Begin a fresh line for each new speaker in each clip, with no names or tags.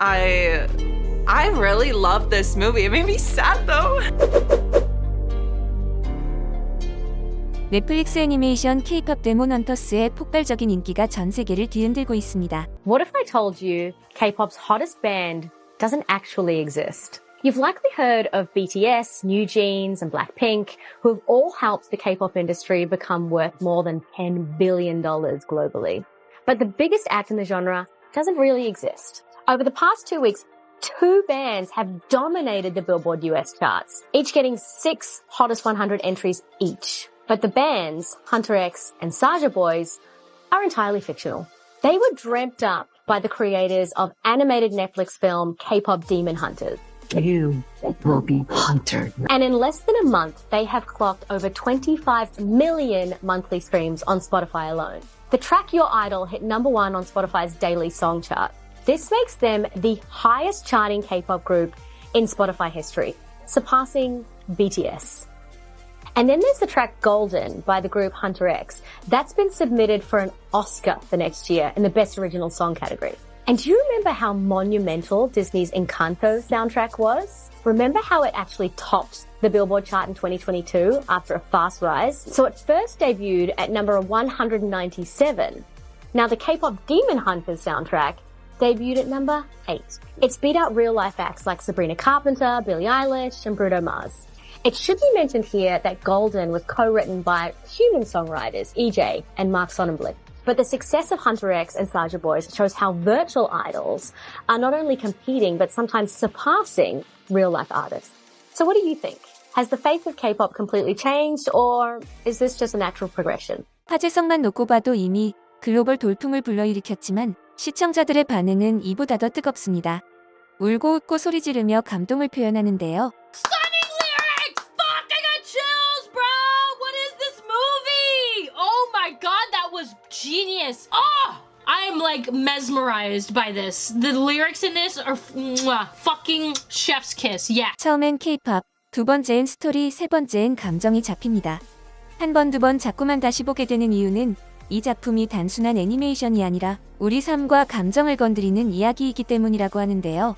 I I really love this movie. It made me sad though.
넷플릭스 애니메이션 K-팝 데몬 헌터스의 폭발적인 인기가 전 세계를 뒤흔들고 있습니다.
What if I told you K-pop's hottest band doesn't actually exist? You've likely heard of BTS, New Jeans, and Blackpink, who have all helped the K-pop industry become worth more than $10 billion globally. But the biggest act in the genre doesn't really exist. Over the past two weeks, two bands have dominated the Billboard US charts, each getting six hottest 100 entries each. But the bands, Hunter X and Saja Boys, are entirely fictional. They were dreamt up by the creators of animated Netflix film K-pop Demon Hunters.
You will be hunted.
And in less than a month, they have clocked over 25 million monthly streams on Spotify alone. The track Your Idol hit number one on Spotify's daily song chart. This makes them the highest charting K-pop group in Spotify history, surpassing BTS. And then there's the track Golden by the group Hunter X. That's been submitted for an Oscar for next year in the Best Original Song category. And do you remember how monumental Disney's Encanto soundtrack was? Remember how it actually topped the Billboard chart in 2022 after a fast rise? So it first debuted at number 197. Now the K-pop Demon Hunters soundtrack debuted at number 8. It's beat out real life acts like Sabrina Carpenter, Billie Eilish, and Bruno Mars. It should be mentioned here that Golden was co-written by human songwriters EJ and Mark Sonnenblick. But the success of Hunter X and Saja Boys shows how virtual idols are not only competing but sometimes surpassing real life artists. So what do you think? Has the face of K-pop completely changed or is this just a natural progression?
화제성만 놓고 봐도 이미 글로벌 돌풍을 불러일으켰지만 시청자들의 반응은 이보다 더 뜨겁습니다. 울고 웃고 소리 지르며 감동을 표현하는데요.
I? Oh genius! Oh! I'm like mesmerized by this. The lyrics in this are mwah, fucking chef's kiss. Yeah.
처음엔 K-팝, 두 번째엔 스토리, 세 번째엔 감정이 잡힙니다. 한 번 두 번 자꾸만 다시 보게 되는 이유는 이 작품이 단순한 애니메이션이 아니라 우리 삶과 감정을 건드리는 이야기이기 때문이라고 하는데요.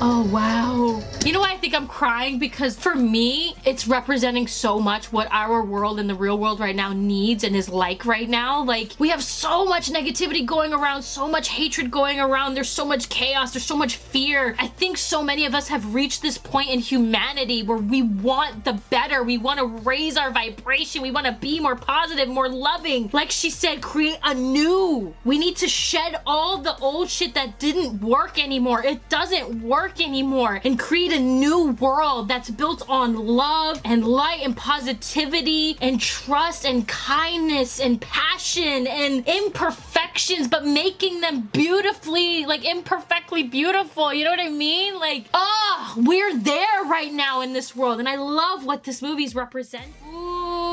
Oh wow. You know why I think I'm crying? Because for me, it's representing so much what our world and the real world right now needs and is like right now. Like, we have so much negativity going around, so much hatred going around, there's so much chaos, there's so much fear. I think so many of us have reached this point in humanity where we want the better. We want to raise our vibration. We want to be more positive, more loving. Like she said, create a new. We need to shed all the old shit that didn't work anymore. It doesn't work anymore. And create a new world that's built on love and light and positivity and trust and kindness and passion and imperfections, but making them beautifully, like imperfectly beautiful. You know what I mean? Like, oh, we're there right now in this world. And I love what this movie's represent. Ooh,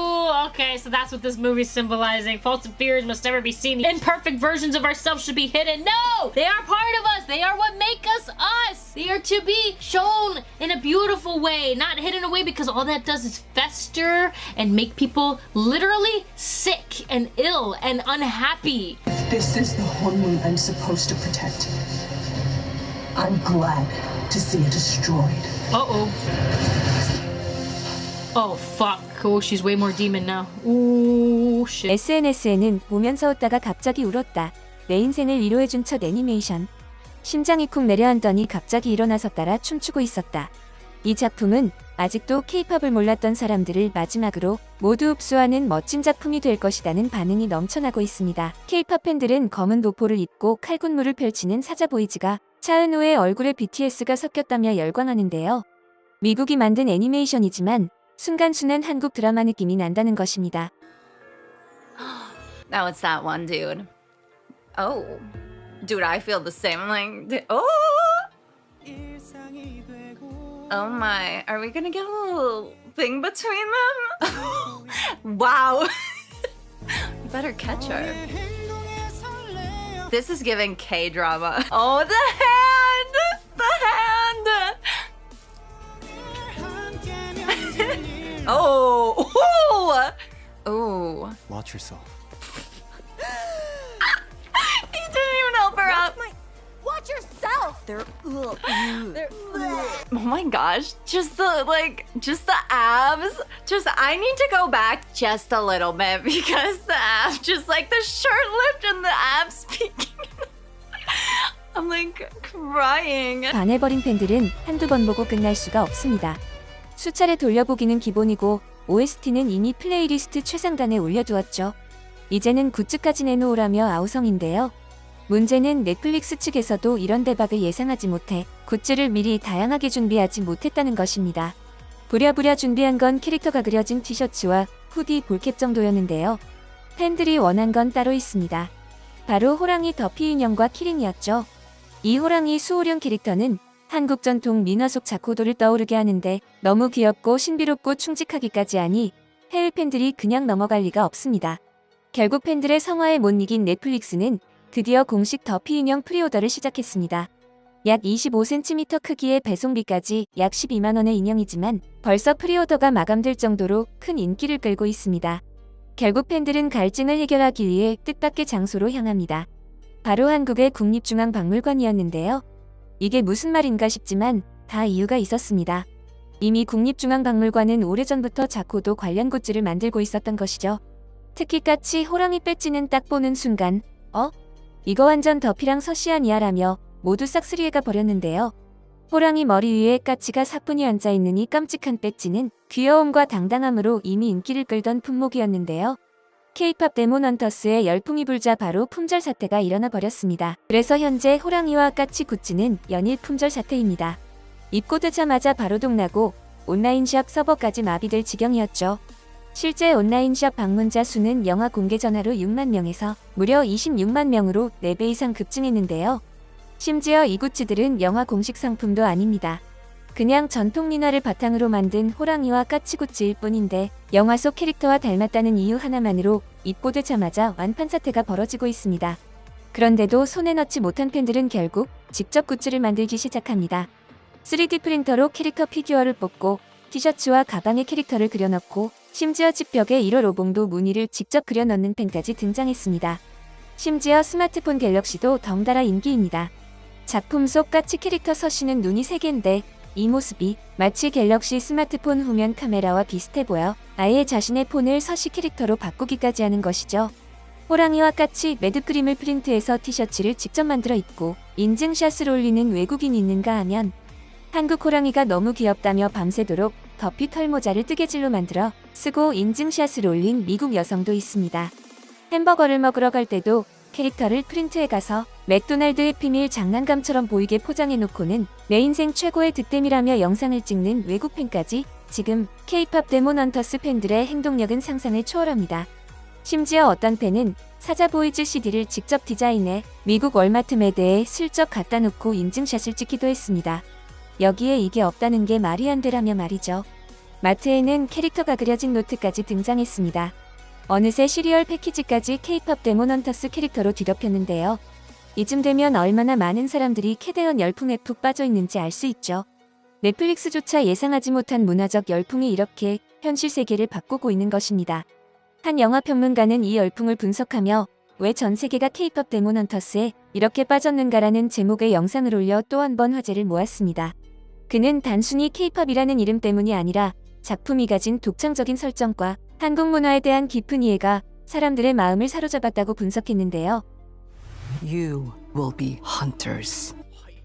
okay, so that's what this movie's symbolizing. Faults and fears must never be seen. Imperfect versions of ourselves should be hidden. No! They are part of us. They are what make us us. They are to be shown in a beautiful way, not hidden away because all that does is fester and make people literally sick and ill and unhappy.
If This is the Honmun I'm supposed to protect. I'm glad to see it destroyed.
Uh-oh. Oh, fuck. Oh, she's way more demon now. Ooh, shit.
SNS에는 보면서 웃다가 갑자기 울었다. 내 인생을 위로해준 첫 애니메이션. 심장이 쿵 내려앉더니 갑자기 일어나서 따라 춤추고 있었다. 이 작품은 아직도 케이팝을 몰랐던 사람들을 마지막으로 모두 흡수하는 멋진 작품이 될 것이라는 반응이 넘쳐나고 있습니다. 케이팝 팬들은 검은 도포를 입고 칼군무를 펼치는 사자 보이즈가 차은우의 얼굴에 BTS가 섞였다며 열광하는데요. 미국이 만든 애니메이션이지만 순간순간 한국 드라마 느낌이 난다는 것입니다.
Now it's that one dude. Oh, dude, I feel the same. I'm like, d- oh, oh my, are we gonna get a little thing between them? wow, you better catch her. This is giving K drama. Oh, the hand, Oh. Ooh. Ooh.
Watch yourself.
he didn't even help her Watch up. My, watch yourself. They're. Ugh, They're. Ugh. Oh my gosh. Just the like. Just the abs. Just I need to go back just a little bit because the abs. Just like the shirt lift and the abs speaking. I'm like crying.
반해버린 팬들은 한두 번 보고 끝날 수가 없습니다. 수차례 돌려보기는 기본이고 OST는 이미 플레이리스트 최상단에 올려두었죠. 이제는 굿즈까지 내놓으라며 아우성인데요. 문제는 넷플릭스 측에서도 이런 대박을 예상하지 못해 굿즈를 미리 다양하게 준비하지 못했다는 것입니다. 부랴부랴 준비한 건 캐릭터가 그려진 티셔츠와 후디 볼캡 정도였는데요. 팬들이 원한 건 따로 있습니다. 바로 호랑이 더피 인형과 키링이었죠. 이 호랑이 수호령 캐릭터는 한국 전통 민화 속 자코도를 떠오르게 하는데 너무 귀엽고 신비롭고 충직하기까지 하니 해외 팬들이 그냥 넘어갈 리가 없습니다. 결국 팬들의 성화에 못 이긴 넷플릭스는 드디어 공식 더피 인형 프리오더를 시작했습니다. 약 25cm 크기의 배송비까지 약 12만원의 인형이지만 벌써 프리오더가 마감될 정도로 큰 인기를 끌고 있습니다. 결국 팬들은 갈증을 해결하기 위해 뜻밖의 장소로 향합니다. 바로 한국의 국립중앙박물관이었는데요. 이게 무슨 말인가 싶지만 다 이유가 있었습니다. 이미 국립중앙박물관은 오래전부터 자코도 관련 굿즈를 만들고 있었던 것이죠. 특히 까치 호랑이 배지는 딱 보는 순간 어? 이거 완전 더피랑 서시안이야라며 모두 싹쓸이해가 버렸는데요. 호랑이 머리 위에 까치가 사뿐히 앉아있는 이 깜찍한 배지는 귀여움과 당당함으로 이미 인기를 끌던 품목이었는데요. K-팝 데몬 헌터스의 열풍이 불자 바로 품절 사태가 일어나 버렸습니다. 그래서 현재 호랑이와 까치 굿즈는 연일 품절 사태입니다. 입고되자마자 바로 동나고 온라인샵 서버까지 마비될 지경이었죠. 실제 온라인샵 방문자 수는 영화 공개 전화로 6만 명에서 무려 26만 명으로 4배 이상 급증했는데요. 심지어 이 굿즈들은 영화 공식 상품도 아닙니다. 그냥 전통 민화를 바탕으로 만든 호랑이와 까치 굿즈일 뿐인데 영화 속 캐릭터와 닮았다는 이유 하나만으로 입고되자마자 완판 사태가 벌어지고 있습니다. 그런데도 손에 넣지 못한 팬들은 결국 직접 굿즈를 만들기 시작합니다. 3D 프린터로 캐릭터 피규어를 뽑고 티셔츠와 가방에 캐릭터를 그려넣고 심지어 집벽에 1월 오봉도 무늬를 직접 그려넣는 팬까지 등장했습니다. 심지어 스마트폰 갤럭시도 덩달아 인기입니다. 작품 속 까치 캐릭터 서씨는 눈이 3개인데 이 모습이 마치 갤럭시 스마트폰 후면 카메라와 비슷해 보여 아예 자신의 폰을 서시 캐릭터로 바꾸기까지 하는 것이죠. 호랑이와 까치 매듭그림을 프린트해서 티셔츠를 직접 만들어 입고 인증샷을 올리는 외국인이 있는가 하면 한국 호랑이가 너무 귀엽다며 밤새도록 더피 털모자를 뜨개질로 만들어 쓰고 인증샷을 올린 미국 여성도 있습니다. 햄버거를 먹으러 갈 때도 캐릭터를 프린트해 가서 맥도날드 해피밀 장난감처럼 보이게 포장해 놓고는 내 인생 최고의 득템이라며 영상을 찍는 외국 팬까지 지금 K-팝 데몬 헌터스 팬들의 행동력은 상상을 초월합니다. 심지어 어떤 팬은 사자 보이즈 CD를 직접 디자인해 미국 월마트 매대에 슬쩍 갖다 놓고 인증샷을 찍기도 했습니다. 여기에 이게 없다는 게 말이 안 되라며 말이죠. 마트에는 캐릭터가 그려진 노트까지 등장했습니다. 어느새 시리얼 패키지까지 K-팝 데몬 헌터스 캐릭터로 뒤덮였는데요. 이쯤 되면 얼마나 많은 사람들이 캐대언 열풍에 푹 빠져 있는지 알 수 있죠. 넷플릭스조차 예상하지 못한 문화적 열풍이 이렇게 현실 세계를 바꾸고 있는 것입니다. 한 영화 평론가는 이 열풍을 분석하며 왜 전 세계가 K-팝 데몬 헌터스에 이렇게 빠졌는가라는 제목의 영상을 올려 또 한 번 화제를 모았습니다. 그는 단순히 K-팝이라는 이름 때문이 아니라 작품이 가진 독창적인 설정과 한국 문화에 대한 깊은 이해가 사람들의 마음을 사로잡았다고 분석했는데요.
You will be hunters.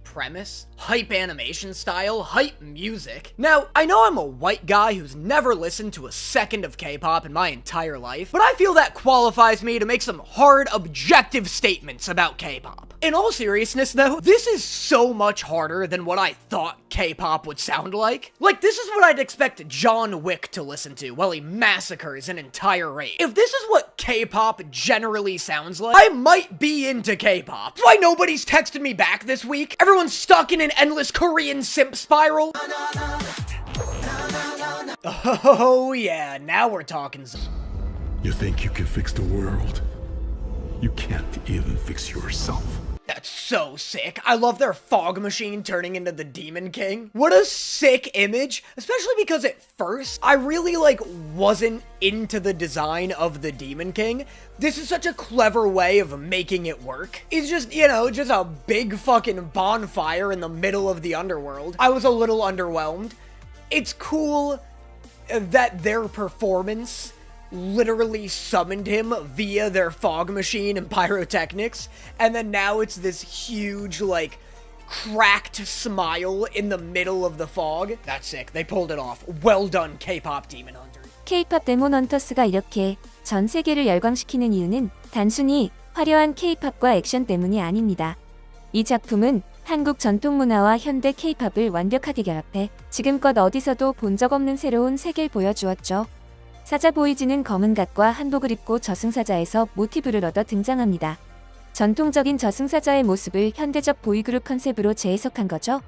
premise, hype animation style, hype music. Now, I know I'm a white guy who's never listened to a second of K-pop in my entire life, but I feel that qualifies me to make some hard, objective statements about K-pop. In all seriousness, though, this is so much harder than what I thought K-pop would sound like. Like, this is what I'd expect John Wick to listen to while he massacres an entire race. If this is what K-pop generally sounds like, I might be into K-pop. That's why nobody's texted me back this week. Everyone's stuck in an endless Korean simp spiral. Oh yeah, now we're talking.
You think you can fix the world? You can't even fix yourself.
That's so sick. I love their fog machine turning into the Demon King. What a sick image, especially because at first I really like wasn't into the design of the Demon King. This is such a clever way of making it work. It's just, you know, just a big fucking bonfire in the middle of the underworld. I was a little underwhelmed. It's cool that their performance literally summoned him via their fog machine and pyrotechnics, and then now it's this huge, like, cracked smile in the middle of the fog. That's sick. They pulled it off. Well done, K-pop Demon Hunter.
K-팝 데몬 헌터스가 이렇게 전 세계를 열광시키는 이유는 단순히 화려한 K-팝과 액션 때문이 아닙니다. 이 작품은 한국 전통 문화와 현대 K-팝을 완벽하게 결합해 지금껏 어디서도 본 적 없는 새로운 세계를 보여주었죠. 사자 보이지는 검은 갓과 한복을 입고 저승사자에서 모티브를 얻어 등장합니다. 전통적인 저승사자의 모습을 현대적 보이그룹 컨셉으로 재해석한 거죠.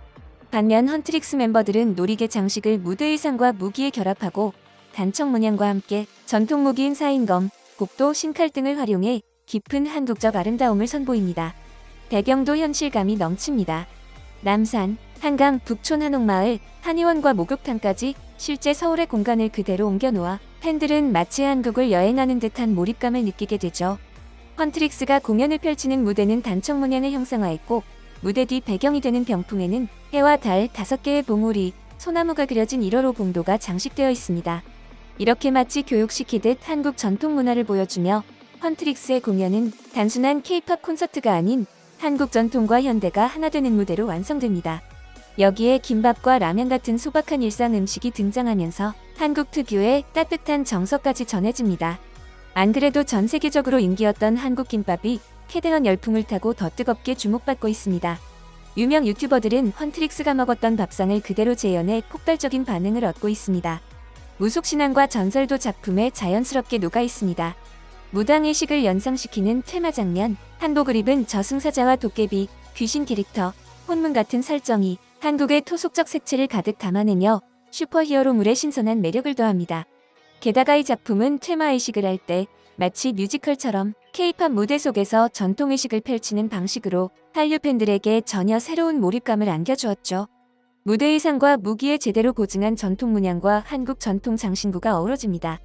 반면 헌트릭스 멤버들은 놀이개 장식을 무대 의상과 무기에 결합하고 단청 문양과 함께 전통 무기인 사인검, 곡도, 신칼 등을 활용해 깊은 한국적 아름다움을 선보입니다. 배경도 현실감이 넘칩니다. 남산, 한강, 북촌 한옥마을, 한의원과 목욕탕까지 실제 서울의 공간을 그대로 옮겨놓아 팬들은 마치 한국을 여행하는 듯한 몰입감을 느끼게 되죠. 헌트릭스가 공연을 펼치는 무대는 단청 문양을 형상화했고 무대 뒤 배경이 되는 병풍에는 해와 달 다섯 개의 봉우리, 소나무가 그려진 1월호 봉도가 장식되어 있습니다. 이렇게 마치 교육시키듯 한국 전통 문화를 보여주며 헌트릭스의 공연은 단순한 K-팝 콘서트가 아닌 한국 전통과 현대가 하나 되는 무대로 완성됩니다. 여기에 김밥과 라면 같은 소박한 일상 음식이 등장하면서 한국 특유의 따뜻한 정서까지 전해집니다. 안 그래도 전 세계적으로 인기였던 한국 김밥이 캐대헌 열풍을 타고 더 뜨겁게 주목받고 있습니다. 유명 유튜버들은 헌트릭스가 먹었던 밥상을 그대로 재현해 폭발적인 반응을 얻고 있습니다. 무속신앙과 전설도 작품에 자연스럽게 녹아 있습니다. 무당의식을 연상시키는 테마 장면, 한복을 입은 저승사자와 도깨비, 귀신 캐릭터, 혼문 같은 설정이 한국의 토속적 색채를 가득 담아내며 슈퍼히어로물의 신선한 매력을 더합니다. 게다가 이 작품은 테마의식을 할 때 마치 뮤지컬처럼 K-팝 무대 속에서 전통의식을 펼치는 방식으로 한류 팬들에게 전혀 새로운 몰입감을 안겨주었죠. 무대 의상과 무기에 제대로 고증한 전통 문양과 한국 전통 장신구가 어우러집니다.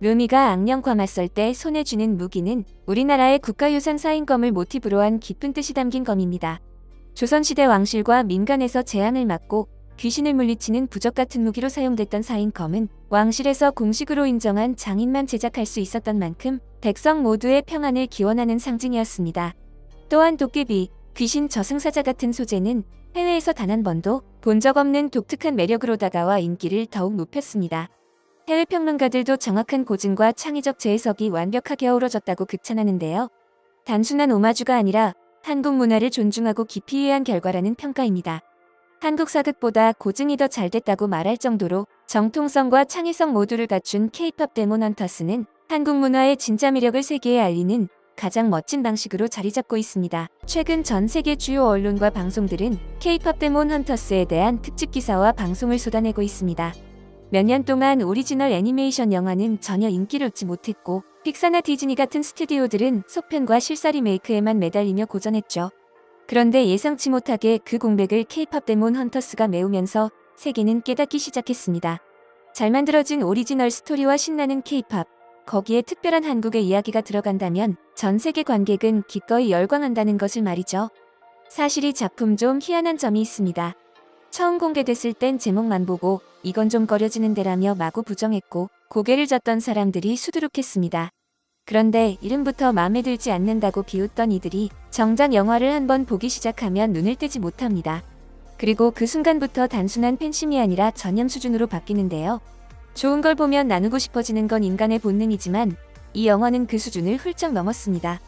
루미가 악령과 맞설 때 손에 쥐는 무기는 우리나라의 국가유산 사인검을 모티브로 한 깊은 뜻이 담긴 검입니다. 조선시대 왕실과 민간에서 재앙을 막고 귀신을 물리치는 부적 같은 무기로 사용됐던 사인 검은 왕실에서 공식으로 인정한 장인만 제작할 수 있었던 만큼 백성 모두의 평안을 기원하는 상징이었습니다. 또한 도깨비, 귀신 저승사자 같은 소재는 해외에서 단 한 번도 본 적 없는 독특한 매력으로 다가와 인기를 더욱 높였습니다. 해외 평론가들도 정확한 고증과 창의적 재해석이 완벽하게 어우러졌다고 극찬하는데요. 단순한 오마주가 아니라 한국 문화를 존중하고 깊이 이해한 결과라는 평가입니다. 한국 사극보다 고증이 더 잘 됐다고 말할 정도로 정통성과 창의성 모두를 갖춘 K-팝 데몬 헌터스는 한국 문화의 진짜 매력을 세계에 알리는 가장 멋진 방식으로 자리 잡고 있습니다. 최근 전 세계 주요 언론과 방송들은 K-팝 데몬 헌터스에 대한 특집 기사와 방송을 쏟아내고 있습니다. 몇 년 동안 오리지널 애니메이션 영화는 전혀 인기를 얻지 못했고 픽사나 디즈니 같은 스튜디오들은 속편과 실사 리메이크에만 매달리며 고전했죠. 그런데 예상치 못하게 그 공백을 K-팝 데몬 헌터스가 메우면서 세계는 깨닫기 시작했습니다. 잘 만들어진 오리지널 스토리와 신나는 K-팝, 거기에 특별한 한국의 이야기가 들어간다면 전 세계 관객은 기꺼이 열광한다는 것을 말이죠. 사실 이 작품 좀 희한한 점이 있습니다. 처음 공개됐을 땐 제목만 보고 이건 좀 꺼려지는 데라며 마구 부정했고 고개를 젓던 사람들이 수두룩했습니다. 그런데 이름부터 마음에 들지 않는다고 비웃던 이들이 정작 영화를 한번 보기 시작하면 눈을 떼지 못합니다. 그리고 그 순간부터 단순한 팬심이 아니라 전염 수준으로 바뀌는데요. 좋은 걸 보면 나누고 싶어지는 건 인간의 본능이지만 이 영화는 그 수준을 훌쩍 넘었습니다.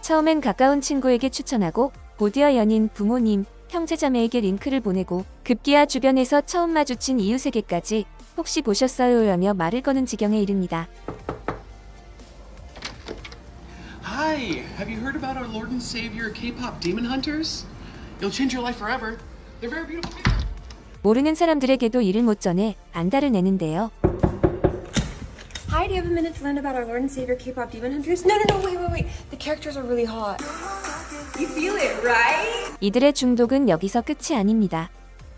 처음엔 가까운 친구에게 추천하고 곧이어 연인, 부모님, 형제자매에게 링크를 보내고 급기야 주변에서 처음 마주친 이웃에게까지 혹시 보셨어요? 라며 말을 거는 지경에 이릅니다.
Hi, have you heard about our Lord and Savior K-pop Demon Hunters? It'll change your life forever. They're very beautiful.
모르는 사람들에게도 이를 못 전해 안달을 내는데요.
Hi, do you have a minute to learn about our Lord and Savior K-pop Demon Hunters? No, no, no, wait, wait, wait. The characters are really hot. You feel it, right?
이들의 중독은 여기서 끝이 아닙니다.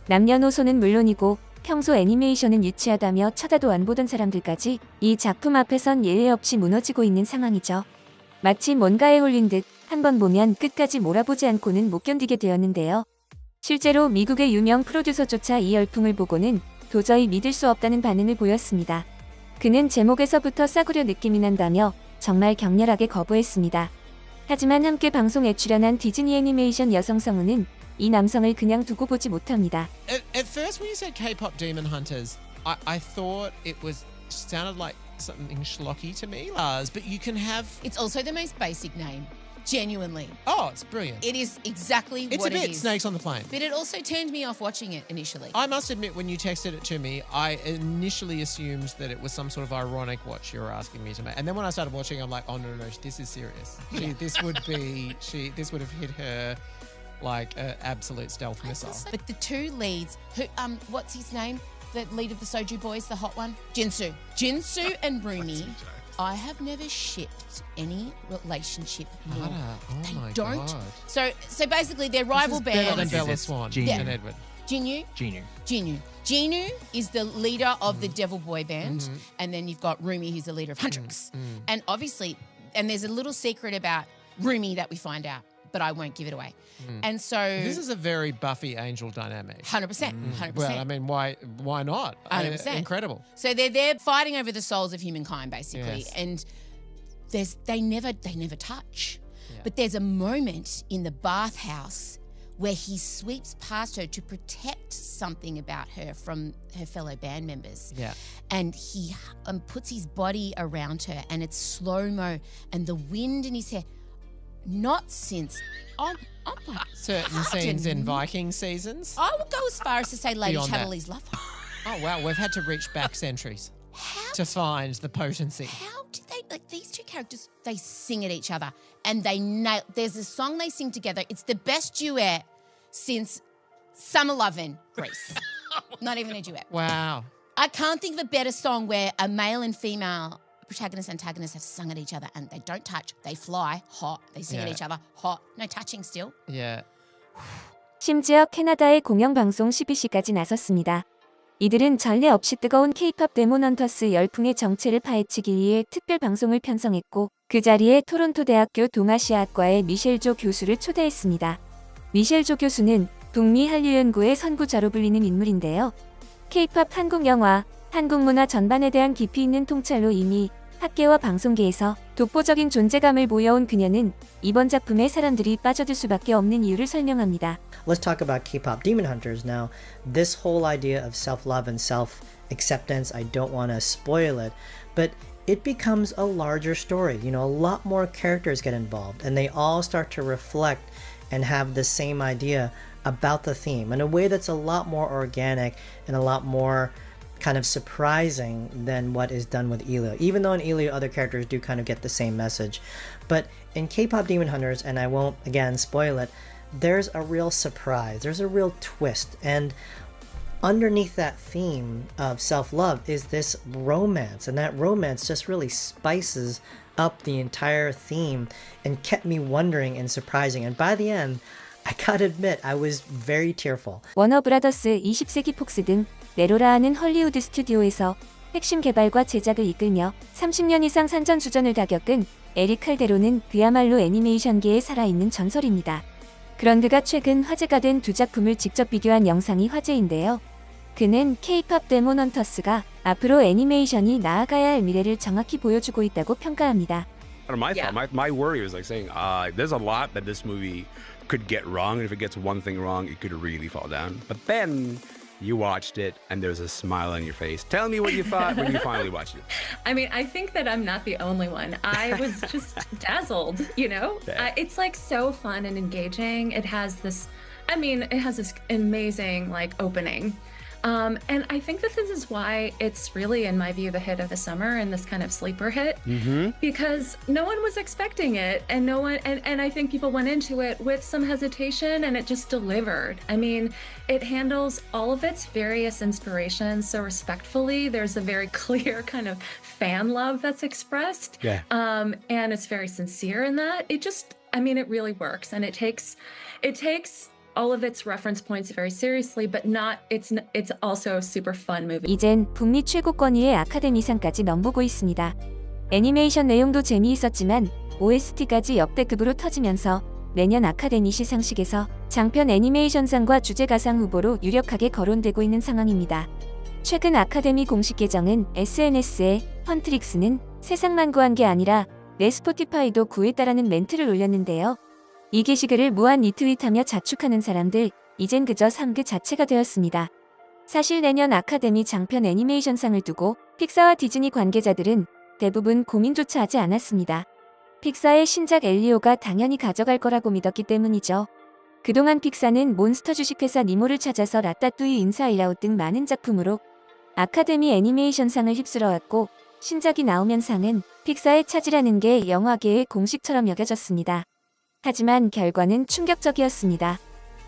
남녀노소는 물론이고 평소 애니메이션은 유치하다며 쳐다도 안 보던 사람들까지 이 작품 앞에선 예외 없이 무너지고 있는 상황이죠. 마치 뭔가에 홀린 듯 한번 보면 끝까지 몰아보지 않고는 못 견디게 되었는데요. 실제로 미국의 유명 프로듀서조차 이 열풍을 보고는 도저히 믿을 수 없다는 반응을 보였습니다. 그는 제목에서부터 싸구려 느낌이 난다며 정말 격렬하게 거부했습니다. 하지만 함께 방송에 출연한 디즈니 애니메이션 여성 성우는 이 남성을 그냥 두고 보지 못합니다.
At, at first, when you said K-pop Demon Hunters, I, I thought it was sounded like something schlocky to me. Uh, but you can have.
It's also the most basic name. Genuinely.
Oh, it's brilliant.
It is exactly what
It's
what
a bit
it is.
Snakes on the Plane.
But it also turned me off watching it initially.
I must admit, when you texted it to me, I initially assumed that it was some sort of ironic watch you were asking me to make, and then when I started watching, I'm like, oh no, no, no this is serious. She,
Yeah.
this would be, she, this would have hit her like an absolute stealth missile.
But the two leads, who um, what's his name? The lead of the Soju Boys, the hot one, Jinsu. Jinsu and Rumi. I have never shipped any relationship more.
Ada, oh
they
my
don't.
God.
So, so basically, they're rival
This is better
bands.
than Bella Swan
Yeah.
and Edward.
Jinyu.
Genu.
Jinu. Jinu is the leader of
Mm.
the Devil Boy band,
Mhm.
and then you've got Rumi, who's the leader of Huntrix.
Mm.
And obviously, and there's a little secret about Rumi that we find out, but I won't give it away.
Mm.
And so
This is a very Buffy Angel dynamic.
100%,
Mm.
100%.
Well, I mean, why why not? Uh,
100%.
incredible.
So they're they're fighting over the souls of humankind, basically,
Yes.
and there's they never they never touch. But there's a moment in the bathhouse where he sweeps past her to protect something about her from her fellow band members.
Yeah.
And he um, puts his body around her, and it's slow mo, and the wind in his hair. Not since oh, oh my
Certain scenes in Viking seasons.
I would go as far as to say Lady
Beyond that.
Chatterley's love.
Oh wow, we've had to reach back centuries to find the potency.
How did they like these two characters? They sing at each other and they nail. There's a song they sing together. It's the best duet since Summer Lovin' Grease. Not even a duet.
Wow.
I can't think of a better song where a male and female protagonist antagonist have sung at each other and they don't touch. They fly hot. They sing at
Yeah.
each other hot. No touching still.
Yeah.
심지어 캐나다의 공영방송 12시까지 나섰습니다. 이들은 전례 없이 뜨거운 케이팝 데모넌터스 열풍의 정체를 파헤치기 위해 특별 방송을 편성했고 그 자리에 토론토 대학교 동아시아학과의 미셸조 교수를 초대했습니다. 미셸조 교수는 북미 한류 연구의 선구자로 불리는 인물인데요. 케이팝 한국 영화, 한국 문화 전반에 대한 깊이 있는 통찰로 이미 학계와 방송계에서 독보적인 존재감을 보여온 그녀는 이번 작품에 사람들이 빠져들 수밖에 없는 이유를 설명합니다.
Let's talk about K-pop Demon Hunters now. This whole idea of self-love and self-acceptance, I don't want to spoil it, but it becomes a larger story. You know, a lot more characters get involved and they all start to reflect and have the same idea about the theme in a way that's a lot more organic and a lot more kind of surprising than what is done with Elio. Even though in Elio other characters do kind of get the same message. But in K-pop Demon Hunters, and I won't again spoil it, there's a real surprise. There's a real twist. And underneath that theme of self-love is this romance. And that romance just really spices up the entire theme and kept me wondering and surprising. And by the end, I gotta admit, I was very tearful.
워너브라더스 20세기 폭스 등 네로라 하는 헐리우드 스튜디오에서 핵심 개발과 제작을 이끌며 30년 이상 산전수전을 다 겪은 에릭 칼데로는 그야말로 애니메이션계에 살아있는 전설입니다. 그런 그가 최근 화제가 된 두 작품을 직접 비교한 영상이 화제인데요. 그는 K-팝 데모넌터스가 앞으로 애니메이션이 나아가야 할 미래를 정확히 보여주고 있다고 평가합니다.
My thought, my, my worry was like saying, uh, there's a lot that this movie could get wrong, and if it gets one thing wrong, it could really fall down. But then you watched it, and there's a smile on your face. Tell me what you thought when you finally watched it.
I mean, I think that I'm not the only one. I was just dazzled, you know?
Yeah.
It's like so fun and engaging. It has this, I mean, it has this amazing like opening. Um, and I think that this is why it's really, in my view, the hit of the summer and this kind of sleeper hit.
Mm-hmm.
because no one was expecting it and no one and, and i think people went into it with some hesitation and it just delivered. I mean it handles all of its various inspirations so respectfully. There's a very clear kind of fan love that's expressed.
Yeah.
um, and it's very sincere in that. It just I mean, it really works, and it takes, it takes all of its reference points very seriously, but not. It's it's also a super fun movie.
이젠 북미 최고 권위의 아카데미상까지 넘보고 있습니다. 애니메이션 내용도 재미있었지만 OST까지 역대급으로 터지면서 내년 아카데미 시상식에서 장편 애니메이션상과 주제가상 후보로 유력하게 거론되고 있는 상황입니다. 최근 아카데미 공식 계정은 SNS에 펀트릭스는 세상 만 구한 게 아니라 내 스포티파이도 구했다라는 멘트를 올렸는데요. 이 게시글을 무한 리트윗하며 자축하는 사람들, 이젠 그저 삶그 자체가 되었습니다. 사실 내년 아카데미 장편 애니메이션상을 두고 픽사와 디즈니 관계자들은 대부분 고민조차 하지 않았습니다. 픽사의 신작 엘리오가 당연히 가져갈 거라고 믿었기 때문이죠. 그동안 픽사는 몬스터 주식회사 니모를 찾아서 라따뚜이 인사일아웃 등 많은 작품으로 아카데미 애니메이션상을 휩쓸어왔고 신작이 나오면 상은 픽사의 차지라는 게 영화계의 공식처럼 여겨졌습니다. 하지만 결과는 충격적이었습니다.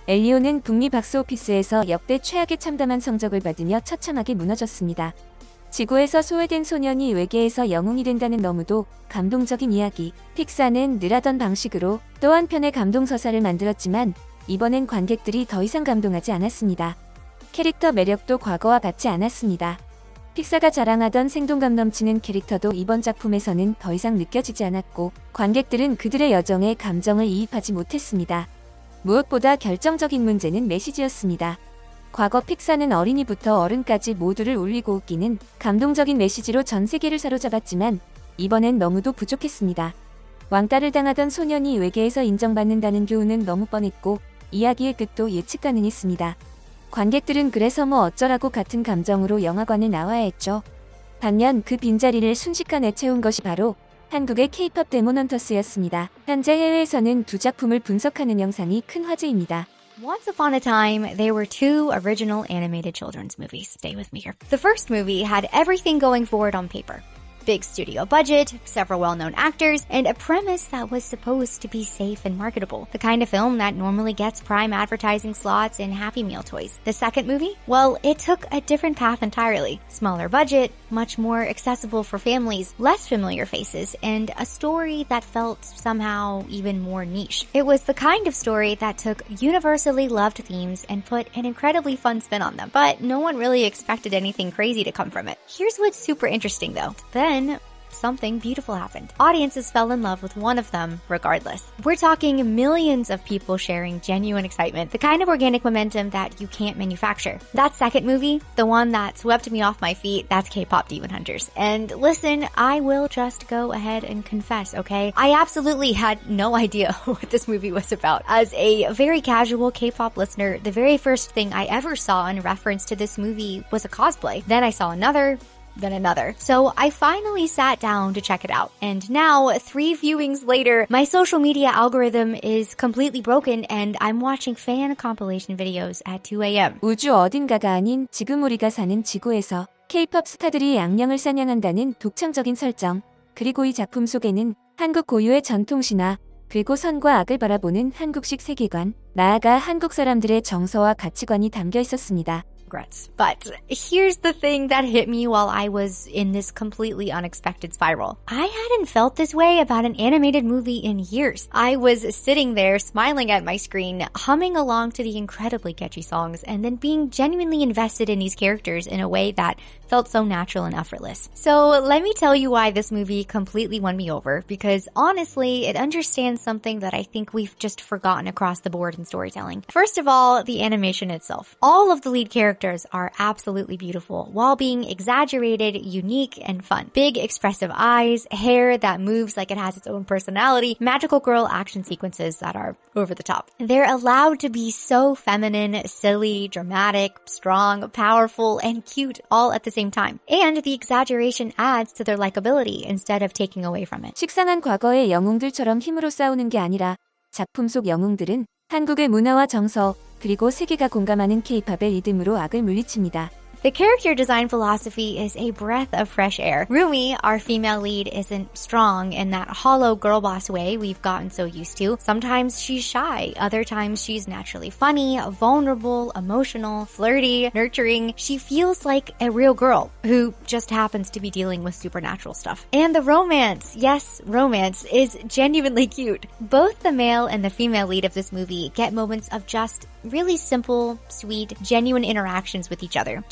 엘리오는 북미 박스 오피스에서 역대 최악의 참담한 성적을 받으며 처참하게 무너졌습니다. 지구에서 소외된 소년이 외계에서 영웅이 된다는 너무도 감동적인 이야기. 픽사는 늘 하던 방식으로 또 한편의 감동 서사를 만들었지만 이번엔 관객들이 더 이상 감동하지 않았습니다. 캐릭터 매력도 과거와 같지 않았습니다. 픽사가 자랑하던 생동감 넘치는 캐릭터도 이번 작품에서는 더 이상 느껴지지 않았고 관객들은 그들의 여정에 감정을 이입하지 못했습니다. 무엇보다 결정적인 문제는 메시지였습니다. 과거 픽사는 어린이부터 어른까지 모두를 울리고 웃기는 감동적인 메시지로 전 세계를 사로잡았지만 이번엔 너무도 부족했습니다. 왕따를 당하던 소년이 외계에서 인정받는다는 교훈은 너무 뻔했고 이야기의 끝도 예측 가능했습니다. 관객들은 그래서 뭐 어쩌라고 같은 감정으로 영화관을 나와야 했죠. 반면 그 빈자리를 순식간에 채운 것이 바로 한국의 K-pop 데모넌터스였습니다. 현재 해외에서는 두 작품을 분석하는 영상이 큰 화제입니다.
Once upon a time, there were two original animated children's movies. Stay with me here. The first movie had everything going for it on paper. Big studio budget, several well-known actors, and a premise that was supposed to be safe and marketable. The kind of film that normally gets prime advertising slots in Happy Meal toys. The second movie? Well, it took a different path entirely. Smaller budget, much more accessible for families, less familiar faces, and a story that felt somehow even more niche. It was the kind of story that took universally loved themes and put an incredibly fun spin on them, but no one really expected anything crazy to come from it. Here's what's super interesting though. Then, something beautiful happened. Audiences fell in love with one of them regardless. We're talking millions of people sharing genuine excitement, the kind of organic momentum that you can't manufacture. That second movie, the one that swept me off my feet, that's K-pop Demon Hunters. And listen, I will just go ahead and confess, okay? I absolutely had no idea what this movie was about. As a very casual K-pop listener, the very first thing I ever saw in reference to this movie was a cosplay. Then I saw another, then another. So I finally sat down to check it out. And now, three viewings later, my social media algorithm is completely broken and I'm watching fan compilation videos at 2 a.m.
우주 어딘가가 아닌 지금 우리가 사는 지구에서 K-pop 스타들이 양령을 사냥한다는 독창적인 설정, 그리고 이 작품 속에는 한국 고유의 전통 신화, 그리고 선과 악을 바라보는 한국식 세계관, 나아가 한국 사람들의 정서와 가치관이 담겨 있었습니다.
Regrets. But here's the thing that hit me while I was in this completely unexpected spiral. I hadn't felt this way about an animated movie in years. I was sitting there smiling at my screen, humming along to the incredibly catchy songs, and then being genuinely invested in these characters in a way that felt so natural and effortless. So let me tell you why this movie completely won me over, because honestly, it understands something that I think we've just forgotten across the board in storytelling. First of all, the animation itself. All of the lead characters are absolutely beautiful while being exaggerated, unique, and fun. Big expressive eyes, hair that moves like it has its own personality, magical girl action sequences that are over the top. They're allowed to be so feminine, silly, dramatic, strong, powerful, and cute all at the same time. And the exaggeration adds to their likability instead of taking away from it.
식상한 과거의 영웅들처럼 힘으로 싸우는 게 아니라 작품 속 영웅들은 한국의 문화와 정서, 그리고 세계가 공감하는 케이팝의 리듬으로 악을 물리칩니다.
The character design philosophy is a breath of fresh air. Rumi, our female lead, isn't strong in that hollow girl boss way we've gotten so used to. Sometimes she's shy, other times she's naturally funny, vulnerable, emotional, flirty, nurturing. She feels like a real girl who just happens to be dealing with supernatural stuff. And the romance, yes, romance, is genuinely cute. Both the male and the female lead of this movie get moments of just really simple, sweet, genuine interactions with each other.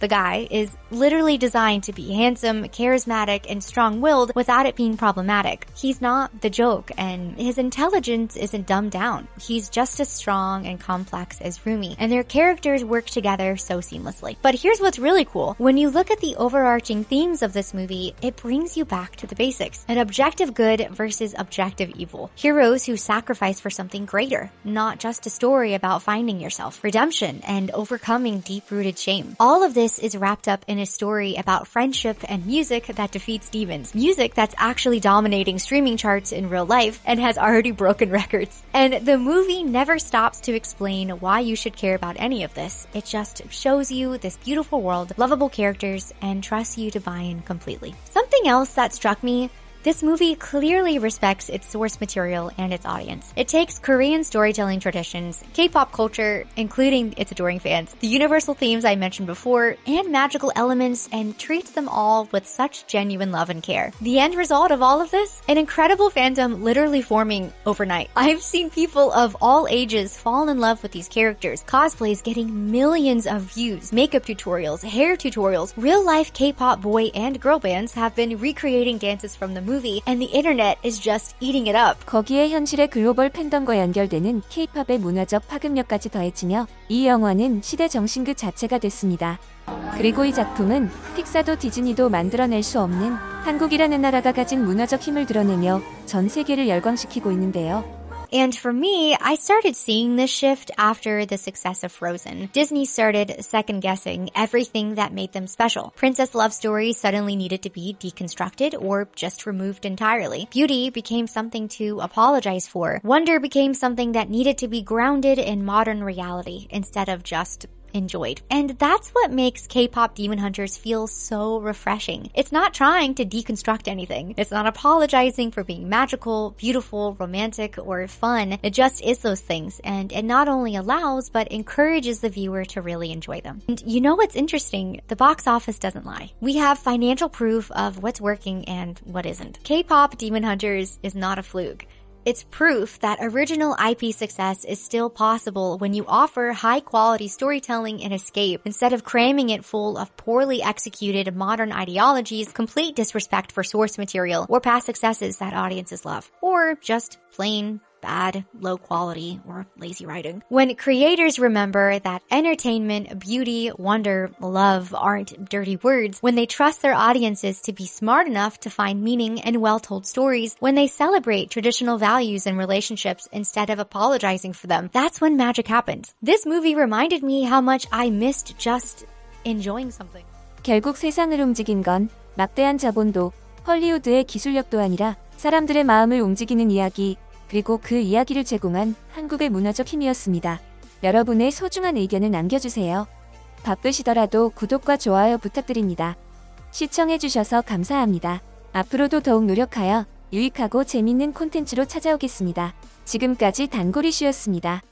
The guy, is literally designed to be handsome, charismatic, and strong willed without it being problematic. He's not the joke, and his intelligence isn't dumbed down. He's just as strong and complex as Rumi, and their characters work together so seamlessly. But here's what's really cool when you look at the overarching themes of this movie, it brings you back to the basics an objective good versus objective evil. Heroes who sacrifice for something greater, not just a story about finding yourself, redemption, and overcoming deep rooted shame. All of this is wrapped up in a story about friendship and music that defeats demons. Music that's actually dominating streaming charts in real life and has already broken records. And the movie never stops to explain why you should care about any of this. It just shows you this beautiful world, lovable characters, and trusts you to buy in completely. Something else that struck me this movie clearly respects its source material and its audience. It takes Korean storytelling traditions, K-pop culture, including its adoring fans, the universal themes I mentioned before, and magical elements and treats them all with such genuine love and care. The end result of all of this? An incredible fandom literally forming overnight. I've seen people of all ages fall in love with these characters, cosplays getting millions of views, makeup tutorials, hair tutorials, real life K-pop boy and girl bands have been recreating dances from the movie movie and the internet is just eating it up.
거기에 현실의 글로벌 팬덤과 연결되는 K-팝의 문화적 파급력까지 더해지며 이 영화는 시대 정신 그 자체가 됐습니다. 그리고 이 작품은 픽사도 디즈니도 만들어낼 수 없는 한국이라는 나라가 가진 문화적 힘을 드러내며 전 세계를 열광시키고 있는데요.
And for me, I started seeing this shift after the success of Frozen. Disney started second guessing everything that made them special. Princess love stories suddenly needed to be deconstructed or just removed entirely. Beauty became something to apologize for. Wonder became something that needed to be grounded in modern reality instead of just enjoyed. And that's what makes K-pop Demon Hunters feel so refreshing. It's not trying to deconstruct anything. It's not apologizing for being magical, beautiful, romantic, or fun. It just is those things. And it not only allows, but encourages the viewer to really enjoy them. And you know what's interesting? The box office doesn't lie. We have financial proof of what's working and what isn't. K-pop Demon Hunters is not a fluke. It's proof that original IP success is still possible when you offer high quality storytelling and escape instead of cramming it full of poorly executed modern ideologies, complete disrespect for source material, or past successes that audiences love. Or just plain bad, low quality, or lazy writing. When creators remember that entertainment, beauty, wonder, love aren't dirty words, when they trust their audiences to be smart enough to find meaning in well-told stories, when they celebrate traditional values and relationships instead of apologizing for them, that's when magic happens. This movie reminded me how much I missed just enjoying something.
결국 세상을 움직인 건 막대한 자본도 헐리우드의 기술력도 아니라 사람들의 마음을 움직이는 이야기, 그리고 그 이야기를 제공한 한국의 문화적 힘이었습니다. 여러분의 소중한 의견을 남겨주세요. 바쁘시더라도 구독과 좋아요 부탁드립니다. 시청해주셔서 감사합니다. 앞으로도 더욱 노력하여 유익하고 재밌는 콘텐츠로 찾아오겠습니다. 지금까지 단골이슈였습니다.